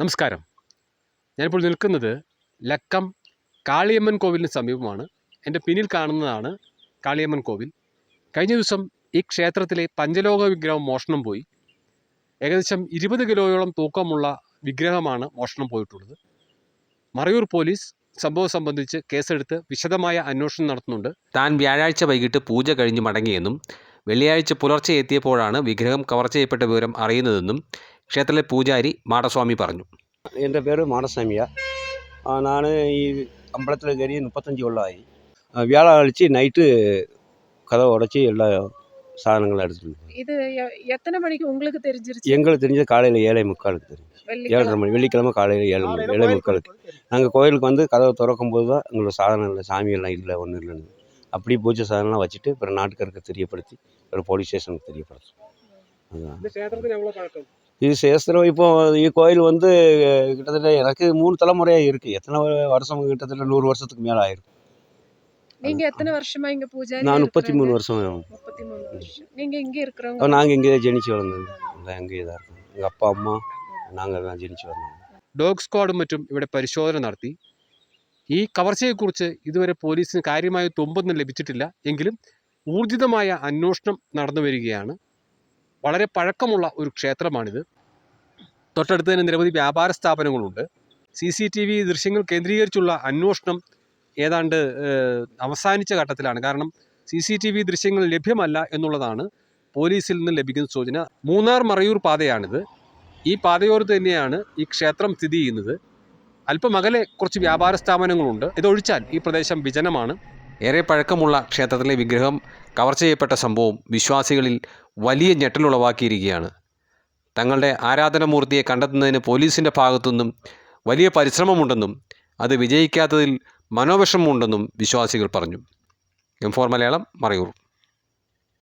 നമസ്കാരം. ഞാനിപ്പോൾ നിൽക്കുന്നത് ലക്കം കാളിയമ്മൻ കോവിലിന് സമീപമാണ്. എന്റെ പിന്നിൽ കാണുന്നതാണ് കാളിയമ്മൻ കോവിൽ. കഴിഞ്ഞ ദിവസം ഈ ക്ഷേത്രത്തിലെ പഞ്ചലോക വിഗ്രഹം മോഷണം പോയി. ഏകദേശം ഇരുപത് കിലോയോളം തൂക്കമുള്ള വിഗ്രഹമാണ് മോഷണം പോയിട്ടുള്ളത്. മറയൂർ പോലീസ് സംഭവം സംബന്ധിച്ച് കേസെടുത്ത് വിശദമായ അന്വേഷണം നടത്തുന്നുണ്ട്. താൻ വ്യാഴാഴ്ച വൈകിട്ട് പൂജ കഴിഞ്ഞ് മടങ്ങിയെന്നും വെള്ളിയാഴ്ച പുലർച്ചെ എത്തിയപ്പോഴാണ് വിഗ്രഹം കവർ ചെയ്യപ്പെട്ട വിവരം അറിയുന്നതെന്നും ക്ഷേത്രത്തിലെ പൂജാരി മാടസ്വാമി പറഞ്ഞു. എൻ്റെ പേര് മാടസ്വാമിയ. ഞാൻ ഈ അമ്പലത്തിൽ കയറി മുപ്പത്തഞ്ച് കൊല്ലമായി വ്യാഴം കളിച്ച് നൈറ്റ് கதை உடச்சி எல்லா சாதனங்களும் எடுத்துட்டு இது எத்தனை மணிக்கு உங்களுக்கு தெரிஞ்சிருச்சு எங்களுக்கு தெரிஞ்சது காலையில் ஏழை முக்காலுக்கு தெரியும் ஏழரை மணி வெள்ளிக்கிழமை காலையில் ஏழு மணி ஏழை முக்காலுக்கு நாங்கள் கோயிலுக்கு வந்து கதவை திறக்கும் போது தான் எங்களோட சாதனம் இல்லை சாமியெல்லாம் இல்லை ஒன்றும் இல்லைன்னு அப்படி பூஜை சாதனம்லாம் வச்சுட்டு பிற நாட்டுக்காருக்கு தெரியப்படுத்தி ஒரு போலீஸ் ஸ்டேஷனுக்கு தெரியப்படுத்தும் அதான் இது சேஸ்திரம் இப்போ ഈ கோயில் வந்து கிட்டத்தட்ட எனக்கு மூணு தலைமுறையாக இருக்குது எத்தனை வருஷம் கிட்டத்தட்ட நூறு வருஷத்துக்கு மேலே ஆயிருக்கு நீங்க எத்தனை வருஷமா இங்க பூஜாரி நான் முப்பத்தி மூணு வருஷம் முப்பத்தி மூணு வருஷம் நீங்க இங்க இருக்கிறவங்க நாங்கள் இங்கே ஜெனிச்சு வளர்ந்தது இல்லை அங்கேயே தான் இருக்கோம் எங்கள் அப்பா அம்மா நாங்கள் தான் ஜெனிச்சு வளர்ந்தோம் ഡോഗ് സ്ക്വാഡും മറ്റും ഇവിടെ പരിശോധന നടത്തി ഈ കവർച്ചയെക്കുറിച്ച് ഇതുവരെ പോലീസിന് കാര്യമായ തുമ്പൊന്നും ലഭിച്ചിട്ടില്ല എങ്കിലും ഊർജിതമായ അന്വേഷണം നടന്നു വരികയാണ് വളരെ പഴക്കമുള്ള ഒരു ക്ഷേത്രമാണിത്. തൊട്ടടുത്ത് തന്നെ നിരവധി വ്യാപാര സ്ഥാപനങ്ങളുണ്ട്. സി സി ടി വി ദൃശ്യങ്ങൾ കേന്ദ്രീകരിച്ചുള്ള അന്വേഷണം ഏതാണ്ട് അവസാനിച്ച ഘട്ടത്തിലാണ്. കാരണം സി സി ടി വി ദൃശ്യങ്ങൾ ലഭ്യമല്ല എന്നുള്ളതാണ് പോലീസിൽ നിന്ന് ലഭിക്കുന്ന സൂചന. മൂന്നാർ മറയൂർ പാതയാണിത്. ഈ പാതയോരത്ത് തന്നെയാണ് ഈ ക്ഷേത്രം സ്ഥിതി ചെയ്യുന്നത്. അല്പം അകലെ കുറച്ച് വ്യാപാര സ്ഥാപനങ്ങളുണ്ട്. ഇതൊഴിച്ചാൽ ഈ പ്രദേശം വിജനമാണ്. ഏറെ പഴക്കമുള്ള ക്ഷേത്രത്തിലെ വിഗ്രഹം കവർച്ച ചെയ്യപ്പെട്ട സംഭവം വിശ്വാസികളിൽ വലിയ ഞെട്ടലുളവാക്കിയിരിക്കുകയാണ് തങ്ങളുടെ ആരാധനമൂർത്തിയെ കണ്ടെത്തുന്നതിന് പോലീസിന്റെ ഭാഗത്തുനിന്നും വലിയ പരിശ്രമമുണ്ടെന്നും അത് വിജയിക്കാത്തതിൽ മനോവിഷമമുണ്ടെന്നും വിശ്വാസികൾ പറഞ്ഞു. M four Malayalam Marayoor.